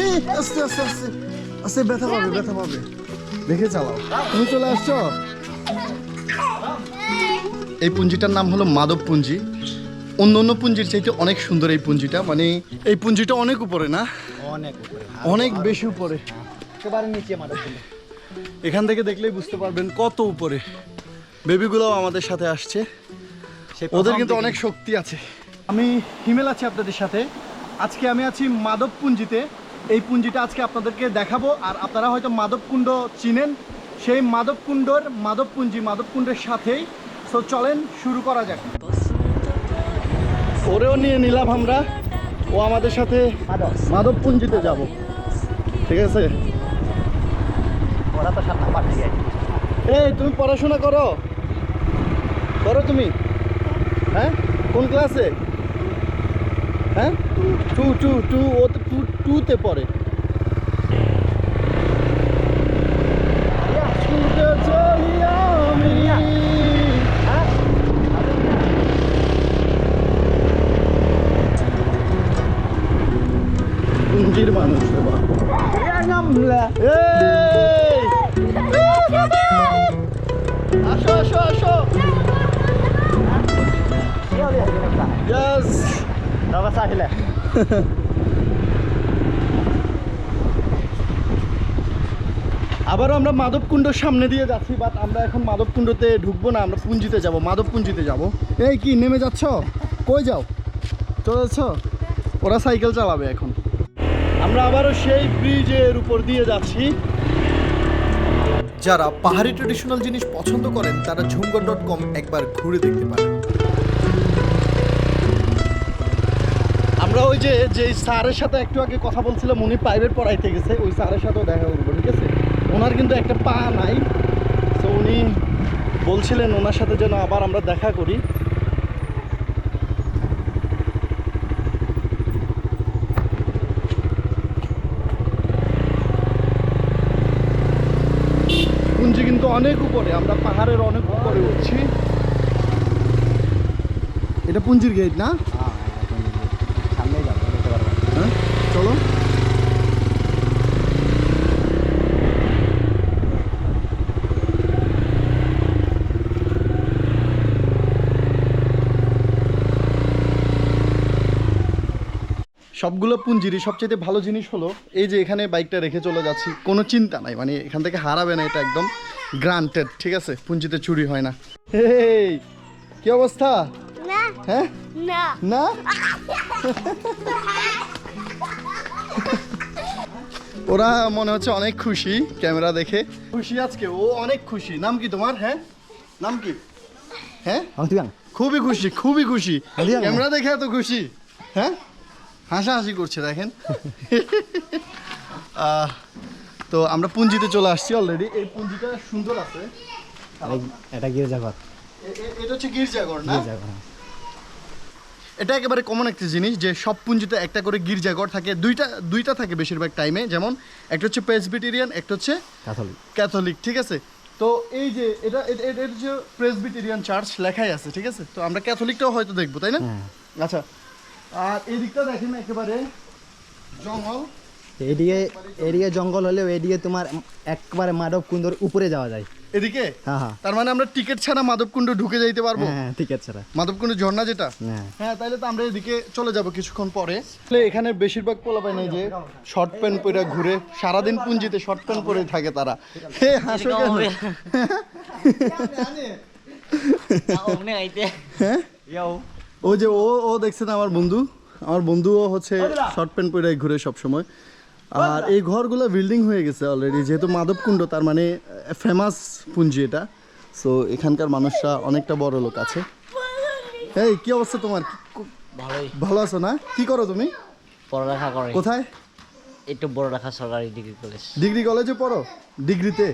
এই, আস্তে আস্তে আস্তে। আস্তে ব্যথা পাবে ব্যথা পাবে। দেখে চালাও। তুমি চলে আসছো? এই পুঞ্জিটার নাম হলো মাধব পুঞ্জি। অন্য অন্য পুঞ্জির চাইতে অনেক সুন্দর এই পুঞ্জিটা। মানে এই পুঞ্জিটা অনেক উপরে না? অনেক উপরে অনেক বেশি উপরে। একেবারে নিচে এখান থেকে দেখলেই বুঝতে পারবেন কত উপরে। বেবিগুলোও আমাদের সাথে আসছে। ওদের কিন্তু অনেক শক্তি আছে। আমি হিমেল আছি আপনাদের সাথে। আজকে আমি আছি মাধব পুঞ্জিতে এই পুঞ্জিটা আজকে আপনাদেরকে দেখাবো। আর আপনারা হয়তো মাধবকুণ্ড চিনেন। সেই মাধবকুণ্ডর মাধবপুঞ্জি মাধবকুণ্ডের সাথেই। সো চলেন, শুরু করা যাক। ওরেও নিয়ে নিলাম আমরা। ও আমাদের সাথে মাধবপুঞ্জিতে যাব। ঠিক আছে? এই, তুমি পড়াশোনা করো? করো তুমি? হ্যাঁ? কোন ক্লাসে? হ্যাঁ? টু টু টু ও টু টুতে পড়ে। পুঞ্জির মানুষ আসো আসো আসো। আবারও আমরা মাধবকুণ্ডর সামনে দিয়ে যাচ্ছি বাট আমরা এখন মাধবকুণ্ডতে ঢুকবো না, আমরা পুঞ্জিতে যাব, মাধবপুঞ্জিতে যাব। এই কি, নেমে যাচ্ছ? কই যাও? চলে যাচ্ছ? ওরা সাইকেল চালাবে এখন। আমরা আবারও সেই ব্রিজের উপর দিয়ে যাচ্ছি। যারা পাহাড়ি ট্রেডিশনাল জিনিস পছন্দ করেন, তারা ডট কম একবার ঘুরে দেখতে পারেন। আমরা ওই যে যে স্যারের সাথে একটু আগে কথা বলছিলাম, উনি প্রাইভেট পড়াইতে গেছে, ওই স্যারের সাথেও দেখা করব, ঠিক আছে? ওনার কিন্তু একটা পা নাই। তো উনি বলছিলেন ওনার সাথে যেন আবার আমরা দেখা করি। পুঞ্জি কিন্তু অনেক উপরে, আমরা পাহাড়ের অনেক উপরে উঠছি। এটা পুঞ্জির গেট না সামনেই যাব যেতে পারব হ্যাঁ চলো সবগুলো পুঞ্জিরই সবচেয়ে ভালো জিনিস হলো এই যে এখানে বাইকটা রেখে চলে যাচ্ছি। কোনো চিন্তা নাই মানে এখান থেকে হারাবে না এটা একদম গ্রান্টেড ঠিক আছে? পুঞ্জিতে চুরি হয় না। এই কি অবস্থা? হ্যাঁ? না। না? ওরা মনে হচ্ছে অনেক খুশি ক্যামেরা দেখে। খুশি আজকে? ও অনেক খুশি। নাম কি তোমার? হ্যাঁ? নাম কি? হ্যাঁ? খুবই খুশি খুবই খুশি। ক্যামেরা দেখে এত খুশি? হ্যাঁ? হাসাহাসি করছে দেখেন। তো আমরা পুঞ্জিতে চলে আসছি অলরেডি এই পুঞ্জিটা সুন্দর আছে। এটা গির্জাঘর। এটা হচ্ছে গির্জাঘর না? গির্জাঘর এটা একেবারে কমন একটা জিনিস যে সব পুঞ্জিতে একটা করে গির্জাঘর থাকে। দুইটা দুইটা থাকে বেশিরভাগ টাইমে যেমন একটা হচ্ছে প্রেসবিটেরিয়ান একটা হচ্ছে ক্যাথলিক ক্যাথলিক ঠিক আছে? তো এই যে এটা এটা এটা হচ্ছে প্রেসবিটেরিয়ান চার্চ লেখাই আছে ঠিক আছে? তো আমরা ক্যাথলিকটাও হয়তো দেখব তাই না? হ্যাঁ। আচ্ছা আর এই দিকটা দেখেন একেবারে জঙ্গল। এদিকে এদিকে জঙ্গল হলেও এদিকে তোমার একবারে মাধব কুন্দর উপরে যাওয়া যায়। এদিকে? হ্যাঁ হ্যাঁ। তার মানে আমরা টিকিট ছাড়া মাধবকুণ্ড ঢুকে যাইতে পারব? হ্যাঁ ঠিক আছে স্যার মাধবকুণ্ড ঝর্ণা যেটা? হ্যাঁ। হ্যাঁ তাহলে তো আমরা এদিকে চলে যাব কিছুক্ষণ পরে। আসলে এখানে বেশিরভাগ পোলা পাই নাই যে শর্ট প্যান্ট পরে ঘুরে সারাদিন পুঞ্জিতে শর্ট প্যান্ট পরে থাকে তারা। হে হাসো কেন? হ্যাঁ? ও যে ও ও দেখছেন আমার বন্ধু? আমার বন্ধুও হচ্ছে শর্ট প্যান্ট পরে ঘুরে সব সময় আর এই ঘরগুলো বিল্ডিং হয়ে গেছে অলরেডি যেহেতু মাধবকুণ্ড তার মানে ফেমাস পুঞ্জি এটা। সো এখানকার মানুষরা অনেকটা বড় লোক আছে। এই কি অবস্থা তোমার? ভালোই। ভালো আছো না? কি করো তুমি? পড়ালেখা করো। কোথায়? একটু বড় রাখা সরকারি ডিগ্রি কলেজ ডিগ্রি কলেজে পড়ো? ডিগ্রিতে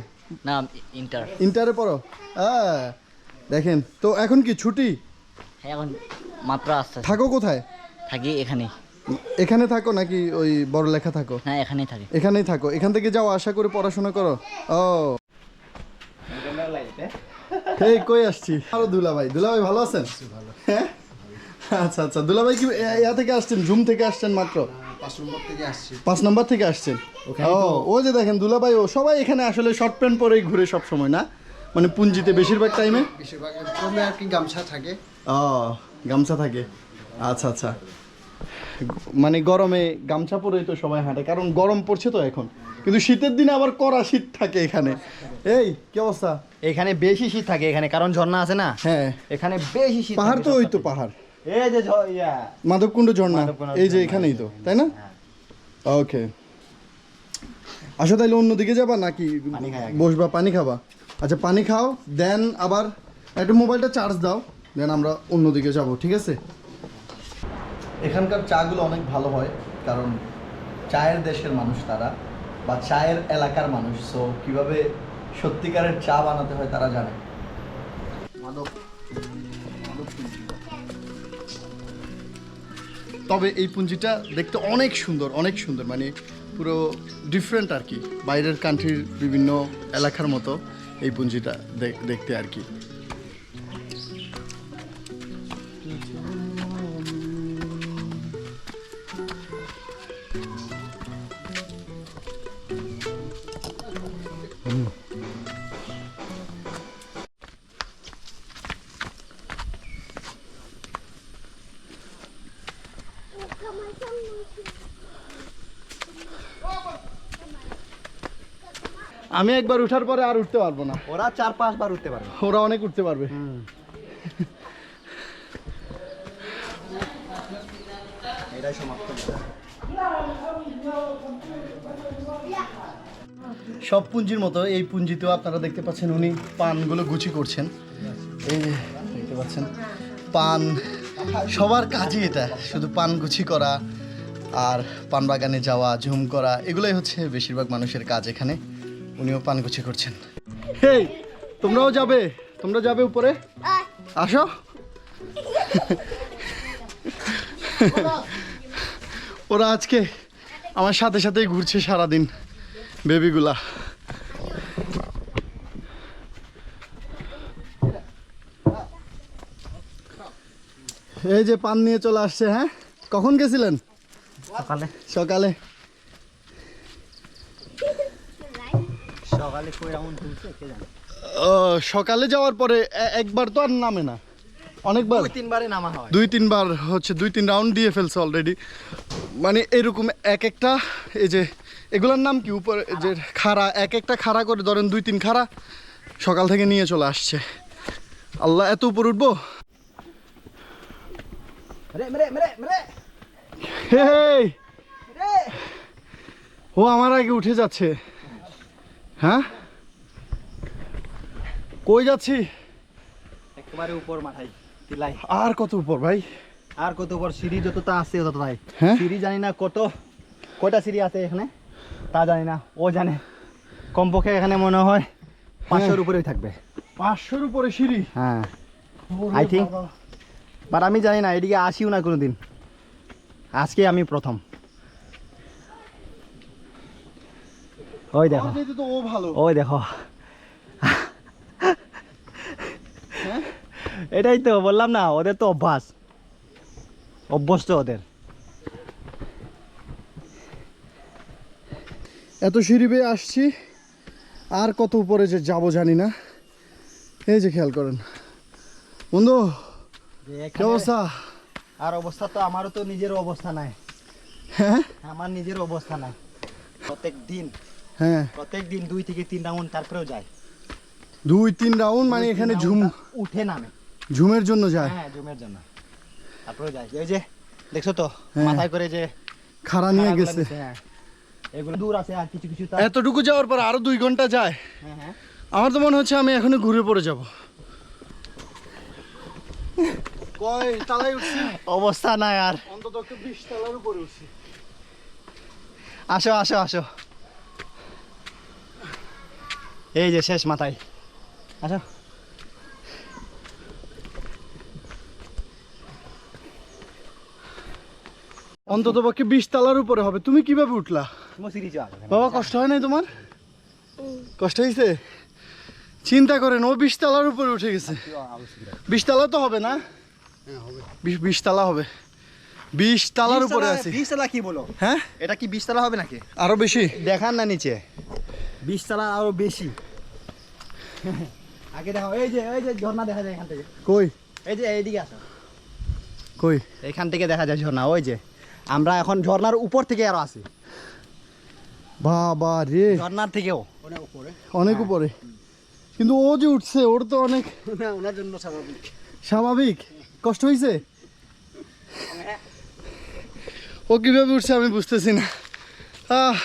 না ইন্টার ইন্টারে পড়ো? হ্যাঁ দেখেন তো এখন কি ছুটি? হ্যাঁ এখন মাত্র আসতে থাকো কোথায়? থাকি এখানেই। এখানে থাকো নাকি ওই বড় লেখা থাকো? হ্যাঁ এখানেই থাকি। এখানেই থাকো। এখান থেকে যাও আশা করে পড়াশোনা করো। ও। এই কই আসছি? আরও দুলা ভাই দুলা ভাই ভালো আছেন? হ্যাঁ? আচ্ছা আচ্ছা। দুলাভাই কি ইয়া থেকে আসছেন? ঝুম থেকে আসছেন মাত্র? পাঁচ নম্বর থেকে আসছি। পাঁচ নম্বর থেকে আসছেন? ও ও যে দেখেন দুলাভাই ও সবাই এখানে আসলে শর্ট প্যান্ট পরেই ঘুরে সব সময় না? মানে পুঞ্জিতে বেশিরভাগ টাইমে বেশিরভাগ আর কি গামছা থাকে। ও। গামছা থাকে। আচ্ছা আচ্ছা। মানে গরমে গামছা পরেই তো সবাই হাঁটে কারণ গরম পড়ছে তো এখন। কিন্তু শীতের দিনে আবার কড়া শীত থাকে এখানে। এই কি অবস্থা? এখানে বেশি শীত থাকে এখানে কারণ ঝর্ণা আছে না? হ্যাঁ। এখানে বেশি শীত পাহাড় তো ওই তো পাহাড়। এই যে মাধবকুণ্ড ঝর্ণা এই যে এখানেই তো তাই না? ওকে আসো তাইলে অন্যদিকে যাবা নাকি। বসবা পানি খাবা? আচ্ছা পানি খাও দেন আবার একটু মোবাইলটা চার্জ দাও। দেন আমরা অন্যদিকে যাব, ঠিক আছে? এখানকার চাগুলো অনেক ভালো হয়, কারণ চায়ের দেশের মানুষ তারা বা চায়ের এলাকার মানুষ সো কীভাবে সত্যিকারের চা বানাতে হয় তারা জানে। তবে এই পুঞ্জিটা দেখতে অনেক সুন্দর অনেক সুন্দর মানে পুরো ডিফারেন্ট আর কি। বাইরের কান্ট্রির বিভিন্ন এলাকার মতো এই পুঞ্জিটা দেখ- দেখতে আর কি। আমি একবার উঠার পরে আর উঠতে পারব না। ওরা চার পাঁচবার উঠতে পারবে। ওরা অনেক উঠতে পারবে। এটাই সমাপ্ত। সব পুঞ্জির মতো এই পুঞ্জিতেও আপনারা দেখতে পাচ্ছেন উনি পানগুলো গুছি করছেন। এই যে দেখতে পাচ্ছেন পান সবার কাজই এটা শুধু পান গুছি করা আর পান বাগানে যাওয়া ঝুম করা এগুলোই হচ্ছে বেশিরভাগ মানুষের কাজ এখানে। উনিও পান গুছি করছেন। হেই তোমরাও যাবে তোমরা যাবে উপরে? আসো। ওরা আজকে আমার সাথে সাথেই ঘুরছে সারাদিন বেবিগুলা। এই যে পান নিয়ে চলে আসছে হ্যাঁ? কখন গেছিলেন? সকালে। সকালে। সকালে কই এমন তুলছে কে জানে? ও, সকালে যাওয়ার পরে একবার তো আর নামে না। অনেকবার। দুই তিনবারে নামা হয়। দুই তিনবার হচ্ছে দুই তিন রাউন্ড দিয়ে ফেলছে অলরেডি মানে এরকম এক একটা এই যে এগুলোর নাম কি? উপরে যে খাড়া এক একটা খাড়া করে ধরেন দুই তিন খাড়া সকাল থেকে নিয়ে চলে আসছে। আল্লাহ এত উপর উঠবো? ও আমার আগে উঠে যাচ্ছে। হ্যাঁ? কই যাচ্ছি? একেবারে উপর মাথায় তিলাই। আর কত উপর ভাই? আর কত উপর? সিঁড়ি যতটা আছে ততটাই। হ্যাঁ? সিঁড়ি জানি না কত কয়টা সিঁড়ি আছে এখানে? তা জানি না ও জানে। কমপক্ষে এখানে মনে হয় পাঁচশোর উপরেই থাকবে। পাঁচশোর উপরে সিঁড়ি? হ্যাঁ। think- বাবা। বাট আমি জানি না এদিকে আসিও না কোনো দিন আজকে আমি প্রথম। ওই দেখো। তো ও ভালো। ওই দেখো। এটাই তো বললাম না ওদের তো অভ্যাস। অভ্যস্ত ওদের। এত সিঁড়ি বেয়ে আসছি আর কত উপরে যে যাব জানি না। এই যে খেয়াল করেন। বন্ধু অবস্থা? আর অবস্থা তো আমারও তো নিজের অবস্থা নাই। হ্যাঁ? আমার নিজের অবস্থা নাই। প্রত্যেক দিন হ্যাঁ। প্রত্যেক দিন দুই থেকে তিন রাউন্ড তারপরেও যায়। দুই তিন রাউন্ড মানে এখানে ঝুম। উঠে নামে। ঝুমের জন্য যায়। হ্যাঁ জুমের জন্য। তারপরে যায়। ওই যে দেখছ তো? হ্যাঁ। মাথায় করে যে খাড়া নিয়ে গেছে। হ্যাঁ। এগুলো দূর আছে আর কিছু কিছু এতটুকু যাওয়ার পর আরও দুই ঘণ্টা যায়। হ্যাঁ আমার তো মনে হচ্ছে আমি এখনও ঘুরে পড়ে যাব। কয় তালাই উঠছি? অবস্থা নাই আর। অন্তত একটু বিশ তালার উপরে উঠছি। আসো আসো আসো। এই যে শেষ মাথায়। আসো। অন্তত পক্ষে বিশ তালার উপরে হবে। তুমি কীভাবে উঠলা? বাবা কষ্ট হয় নাই তোমার? কষ্ট হয়েছে চিন্তা করেন ও বিশ তালার উপরে উঠে গেছে। বিশ তালা তো হবে না? বিশ বিশ তালা হবে। বিশ তালার উপরে আছে। বিশ তলা কি বলো? হ্যাঁ? এটা কি বিশ তলা হবে নাকি? আরও বেশি। দেখান না নিচে। বিশ তলা আরও বেশি। আগে দেখো এই যে এই যে ঝর্ণা দেখা যায় এখান থেকে। কই? এই যে এইদিকে আসো। কই? এখান থেকে দেখা যায় ঝর্ণা ওই যে। আমরা এখন ঝর্ণার উপর থেকে আরও আসি বাবা রে। ঝর্ণার থেকেও। অনেক উপরে। অনেক উপরে। কিন্তু ও যে উঠছে ওর তো অনেক না ওনার জন্য স্বাভাবিক। স্বাভাবিক। কষ্ট হয়েছে ও কীভাবে উঠছে আমি বুঝতেছি না। আহ,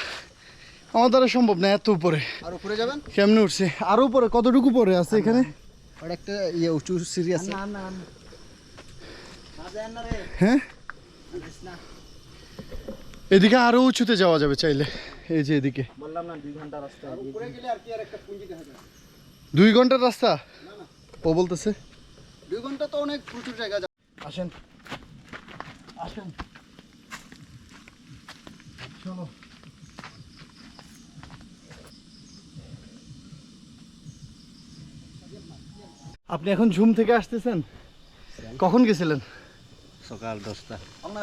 আমার দ্বারা সম্ভব না এত উপরে। আর উপরে যাবেন? কেমনে উঠছে? আরও উপরে কতটুকু পরে আছে এখানে? একটা ইয়ে উঁচু সিঁড়ি আছে। না না হ্যাঁ? এদিকে আরও উঁচুতে যাওয়া যাবে চাইলে। এই যে এদিকে। বললাম না দুই ঘণ্টা রাস্তা। উপরে গেলে আর কি আর একটা পুঁজি দেখা যায়? দুই ঘণ্টার রাস্তা? ও বলতেছে। দুই ঘণ্টা তো অনেক প্রচুর জায়গা যায়। আসেন। আসেন। চলো। আপনি এখন ঝুম থেকে আসতেছেন? কখন গেছিলেন? সকাল দশটা।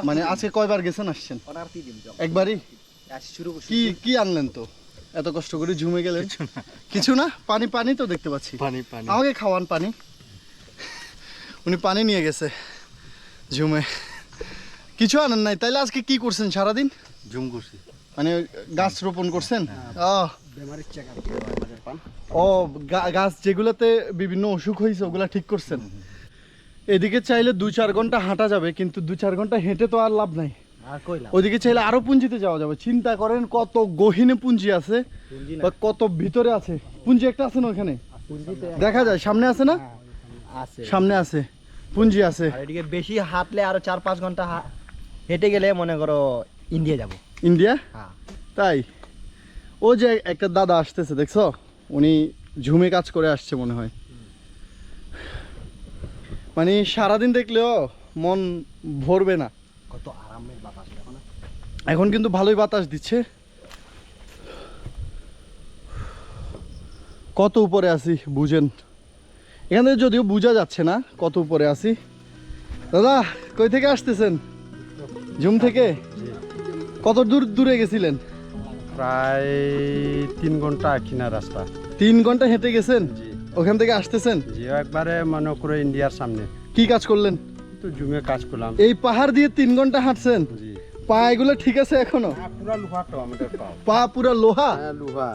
মানে আজকে কয়বার গেছেন আসছেন? একবারই? কি কি আনলেন তো? এত কষ্ট করে ঝুমে গেলেন? কিছু না। পানি পানি তো দেখতে পাচ্ছি। পানি পানি। আমাকে খাওয়ান পানি। উনি পানি নিয়ে গেছে ঝুমে। কিছু আনেন নাই। তাইলে আজকে কি করছেন সারাদিন? ঝুম করছি। মানে গাছ রোপণ করছেন? আহ, বেমারির চেক পান? ও গাছ যেগুলোতে বিভিন্ন অসুখ হয়েছে ওগুলা ঠিক করছেন? এদিকে চাইলে দু চার ঘণ্টা হাঁটা যাবে কিন্তু দু চার ঘণ্টা হেঁটে তো আর লাভ নাই। ওদিকে চাইলে আরও পুঞ্জিতে যাওয়া যাবে। চিন্তা করেন কত গহীনে পুঞ্জি আছে বা কত ভিতরে আছে। পুঞ্জি একটা আছে না ওখানে দেখা যায় সামনে আছে না? সামনে আছে পুঞ্জি আছে। এদিকে বেশি হাঁটলে আরও চার পাঁচ ঘণ্টা হেঁটে গেলে মনে করো ইন্ডিয়া যাব। ইন্ডিয়া? হ্যাঁ। তাই? ও যে একটা দাদা আসতেছে দেখছ? উনি ঝুমে কাজ করে আসছে মনে হয়। মানে সারাদিন দেখলেও মন ভরবে না। কত আরামের বাতাস এখন কিন্তু ভালোই বাতাস দিচ্ছে। কত উপরে আছি বুঝেন। এখান যদিও বোঝা যাচ্ছে না কত উপরে আছি। দাদা কই থেকে আসতেছেন? ঝুম থেকে? কত দূর দূরে গেছিলেন? প্রায় তিন ঘণ্টা কিনা রাস্তা। তিন ঘণ্টা হেঁটে গেছেন? জি। ওখান থেকে আসতেছেন? যে একবারে মনে করো ইন্ডিয়ার সামনে। কি কাজ করলেন? তো জুমে কাজ করলাম। এই পাহাড় দিয়ে তিন ঘণ্টা হাঁটছেন? জি। পা এগুলো ঠিক আছে এখনও? পুরা লোহা তো আমাদের পাও। পা পুরা লোহা? লোহা।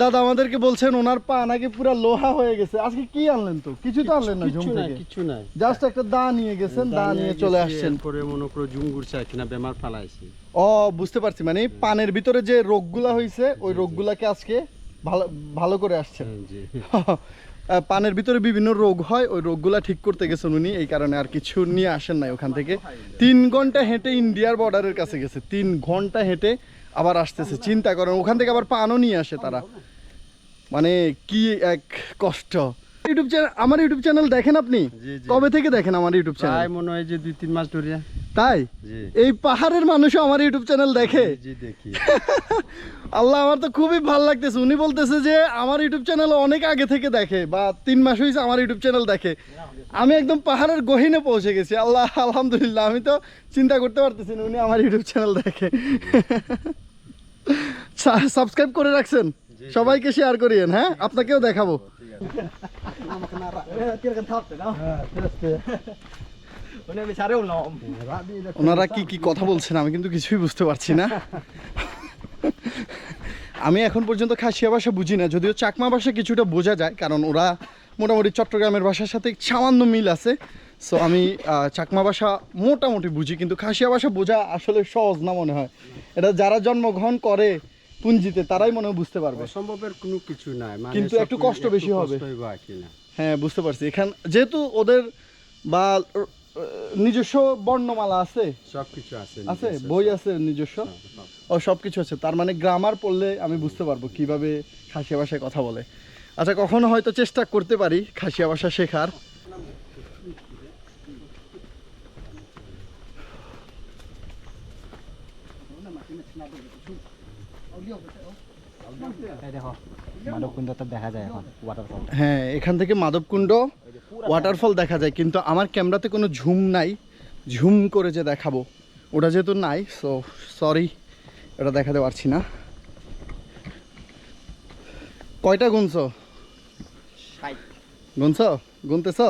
দাদা আমাদেরকে বলছেন ওনার পা নাকি পুরা লোহা হয়ে গেছে। আজকে কি আনলেন তো? কিছু তো আনলেন না কিছু থেকে? কিছু নাই। জাস্ট একটা দা নিয়ে গেছেন দা নিয়ে চলে আসছেন। পরে মনে করো জুম ঘুরছে কিনা বেমার ফালাইছি। ও বুঝতে পারছি। মানে পানের ভিতরে যে রোগগুলা হয়েছে ওই রোগগুলাকে আজকে ভালো ভালো করে আসছেন পানের ভিতরে বিভিন্ন রোগ হয় ওই রোগগুলা ঠিক করতে গেছেন উনি এই কারণে আর কিছু নিয়ে আসেন নাই ওখান থেকে। তিন ঘণ্টা হেঁটে ইন্ডিয়ার বর্ডারের কাছে গেছে তিন ঘণ্টা হেঁটে আবার আসতেছে চিন্তা করেন ওখান থেকে আবার পানও নিয়ে আসে তারা। মানে কি এক কষ্ট। ইউটিউব চ্যানেল আমার ইউটিউব চ্যানেল দেখেন আপনি। কবে থেকে দেখেন আমার ইউটিউব চ্যানেল প্রায় মনে হয় যে দুই তিন মাস ধরে তাই? এই পাহাড়ের মানুষও আমার ইউটিউব চ্যানেল দেখে? দেখি। আল্লাহ আমার তো খুবই ভালো লাগতেছে। উনি বলতেছে যে আমার ইউটিউব চ্যানেল অনেক আগে থেকে দেখে বা তিন মাস হয়েছে আমার ইউটিউব চ্যানেল দেখে। আমি একদম পাহাড়ের গহীনে পৌঁছে গেছি। আল্লাহ আলহামদুলিল্লাহ আমি তো চিন্তা করতে পারতেছি না উনি আমার ইউটিউব চ্যানেল দেখে। সাবস্ক্রাইব করে রাখছেন? সবাইকে শেয়ার করিয়েন হ্যাঁ? আপনাকেও দেখাবো। উনি আমি নম ওনারা কি কি কথা বলছেন আমি কিন্তু কিছুই বুঝতে পারছি না আমি এখন পর্যন্ত খাসিয়া ভাষা বুঝি না যদিও চাকমা ভাষা কিছুটা বোঝা যায় কারণ ওরা মোটামুটি চট্টগ্রামের ভাষার সাথে সামান্য মিল আছে সো আমি চাকমা ভাষা মোটামুটি বুঝি কিন্তু খাসিয়া ভাষা বোঝা আসলে সহজ না মনে হয়। এটা যারা জন্মগ্রহণ করে পুঞ্জিতে তারাই মনে হয় বুঝতে পারবে। সম্ভবের কোনো কিছু নাই। মানে কিন্তু একটু কষ্ট বেশি হবে। না হ্যাঁ বুঝতে পারছি। এখান যেহেতু ওদের বা নিজস্ব বর্ণমালা আছে। সবকিছু আছে আছে? বই আছে নিজস্ব? সব, সব। ও সবকিছু আছে। তার মানে গ্রামার পড়লে আমি বুঝতে পারব কীভাবে খাসিয়া ভাষায় কথা বলে। আচ্ছা কখনো হয়তো চেষ্টা করতে পারি খাসিয়া ভাষা শেখার। দেখো যায় এখন ওয়াটারফল হ্যাঁ এখান থেকে মাধবকুণ্ড ওয়াটারফল দেখা যায় কিন্তু আমার ক্যামেরাতে কোনো ঝুম নাই ঝুম করে যে দেখাবো ওটা যেহেতু নাই সো সরি এটা দেখাতে পারছি না কয়টা গুনছ গুনছ গুনতেছ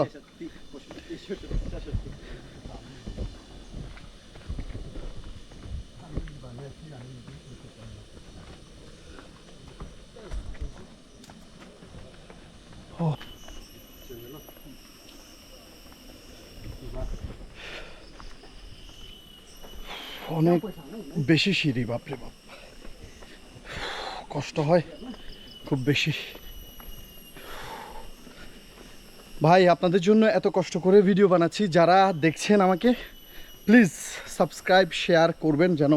অনেক বেশি সিঁড়ি, বাপরে বাপ। কষ্ট হয়, খুব বেশি। ভাই, আপনাদের জন্য এত কষ্ট করে ভিডিও বানাচ্ছি। যারা দেখছেন আমাকে, প্লিজ সাবস্ক্রাইব, শেয়ার করবেন যেন।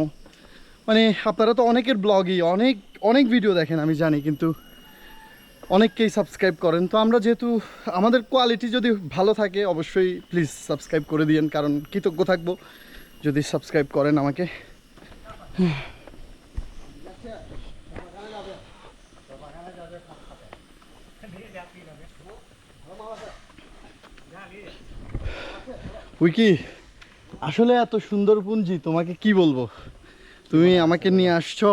মানে আপনারা তো অনেকের ব্লগই, অনেক অনেক ভিডিও দেখেন, আমি জানি, কিন্তু অনেককেই সাবস্ক্রাইব করেন। তো আমরা যেহেতু আমাদের কোয়ালিটি যদি ভালো থাকে, অবশ্যই প্লিজ সাবস্ক্রাইব করে দিয়েন, কারণ কৃতজ্ঞ থাকব। যদি সাবস্ক্রাইব করেন আমাকে। উইকি আসলে এত সুন্দর পুঞ্জি তোমাকে কি বলব? তুমি আমাকে নিয়ে আসছো।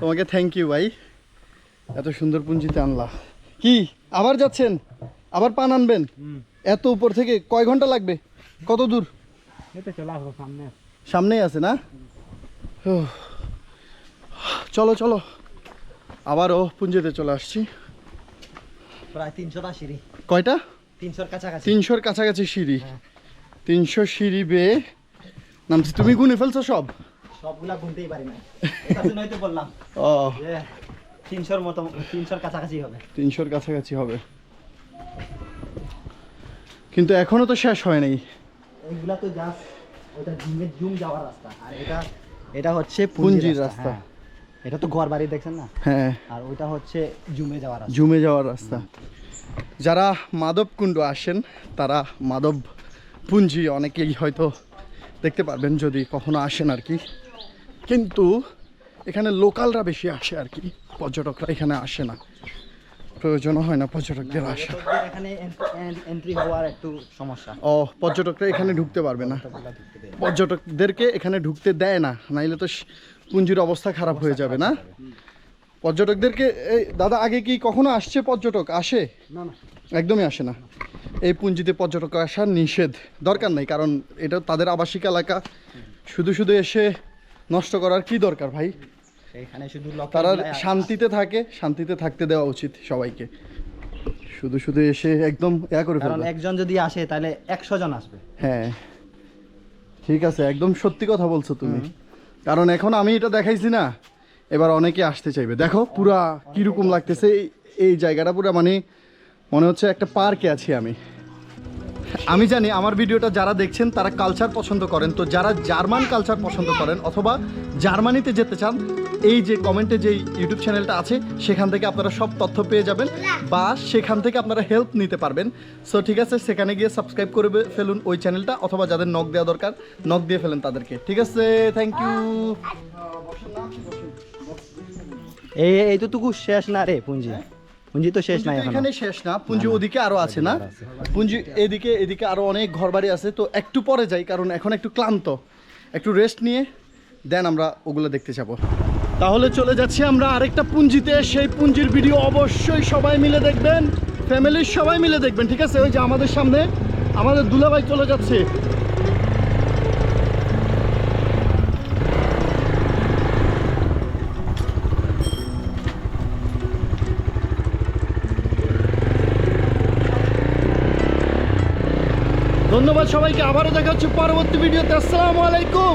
তোমাকে থ্যাংক ইউ ভাই। এত সুন্দর পুঞ্জিতে আনলা। কি? আবার যাচ্ছেন? আবার পান আনবেন? এত উপর থেকে কয় ঘণ্টা লাগবে? কত দূর? সামনেই আছে না। চলো চলো। আবারও পুঞ্জেতে চলে আসছি। প্রায় তিনশোটা সিঁড়ি। কয়টা? তিনশোর কাছাকাছি। তিনশোর কাছাকাছি সিঁড়ি। তিনশো সিঁড়ি বেয়ে নামছি। তুমি গুনে ফেলছো সব? সবগুলা গুনতেই পারি না বললাম। ও। তিনশোর মতো তিনশোর কাছাকাছি হবে। তিনশোর কাছাকাছি হবে। কিন্তু এখনও তো শেষ হয় নাই। এইগুলা তো জাস্ট ওটা জিমের জুম যাওয়ার রাস্তা। আর এটা এটা হচ্ছে পুঞ্জির রাস্তা। হ্যাঁ। এটা তো ঘর বাড়ি দেখছেন না? হ্যাঁ। আর ওইটা হচ্ছে জুমে যাওয়ার রাস্তা। জুমে যাওয়ার রাস্তা। যারা মাধবকুণ্ড আসেন তারা মাধব পুঞ্জি অনেকেই হয়তো দেখতে পারবেন যদি কখনো আসেন আর কি। কিন্তু এখানে লোকালরা বেশি আসে আর কি। পর্যটকরা এখানে আসে না। প্রয়োজনও হয় না পর্যটকদের আসা। এখানে এন্ট্রি হওয়ার একটু সমস্যা। ও পর্যটকরা এখানে ঢুকতে পারবে না। পর্যটকদেরকে এখানে ঢুকতে দেয় না নাইলে তো পুঞ্জির অবস্থা খারাপ হয়ে যাবে না। পর্যটকদেরকে এই দাদা আগে কি কখনো আসছে পর্যটক? আসে? একদমই আসে না। এই পুঞ্জিতে পর্যটক আসা নিষেধ দরকার নেই কারণ এটা তাদের আবাসিক এলাকা। শুধু শুধু এসে নষ্ট করার কি দরকার ভাই? এখানে শুধু তারা শান্তিতে থাকে শান্তিতে থাকতে দেওয়া উচিত সবাইকে। শুধু শুধু এসে একদম ইয়া করে কারণ একজন যদি আসে তাহলে একশো জন আসবে। হ্যাঁ। ঠিক আছে একদম সত্যি কথা বলছো তুমি। কারণ এখন আমি এটা দেখাইছি না এবার অনেকে আসতে চাইবে। দেখো পুরা কীরকম লাগতেছে এই জায়গাটা পুরো মানে মনে হচ্ছে একটা পার্কে আছি আমি। আমি জানি আমার ভিডিওটা যারা দেখছেন তারা কালচার পছন্দ করেন। তো যারা জার্মান কালচার পছন্দ করেন অথবা জার্মানিতে যেতে চান এই যে কমেন্টে যে ইউটিউব চ্যানেলটা আছে সেখান থেকে আপনারা সব তথ্য পেয়ে যাবেন বা সেখান থেকে আপনারা হেল্প নিতে পারবেন। সো ঠিক আছে সেখানে গিয়ে সাবস্ক্রাইব করে ফেলুন ওই চ্যানেলটা অথবা যাদের নক দেওয়া দরকার নক দিয়ে ফেলেন তাদেরকে। ঠিক আছে থ্যাংক ইউ এই এইটুকু শেষ না রে পুঞ্জি। পুঞ্জি তো শেষ নাই এখন। এখানে শেষ না পুঞ্জি ওদিকে আরও আছে না? পুঞ্জি এদিকে এদিকে আরও অনেক ঘরবাড়ি আছে তো একটু পরে যাই কারণ এখন একটু ক্লান্ত। একটু রেস্ট নিয়ে দেন আমরা ওগুলো দেখতে যাব। তাহলে চলে যাচ্ছি আমরা আরেকটা পুঞ্জিতে। সেই পুঞ্জির ভিডিও অবশ্যই সবাই মিলে দেখবেন। ফ্যামিলির সবাই মিলে দেখবেন, ঠিক আছে? ওই যে আমাদের সামনে আমাদের দুলাভাই চলে যাচ্ছে। ধন্যবাদ সবাইকে, আবারও দেখা হচ্ছে পরবর্তী ভিডিওতে। আসসালামু আলাইকুম।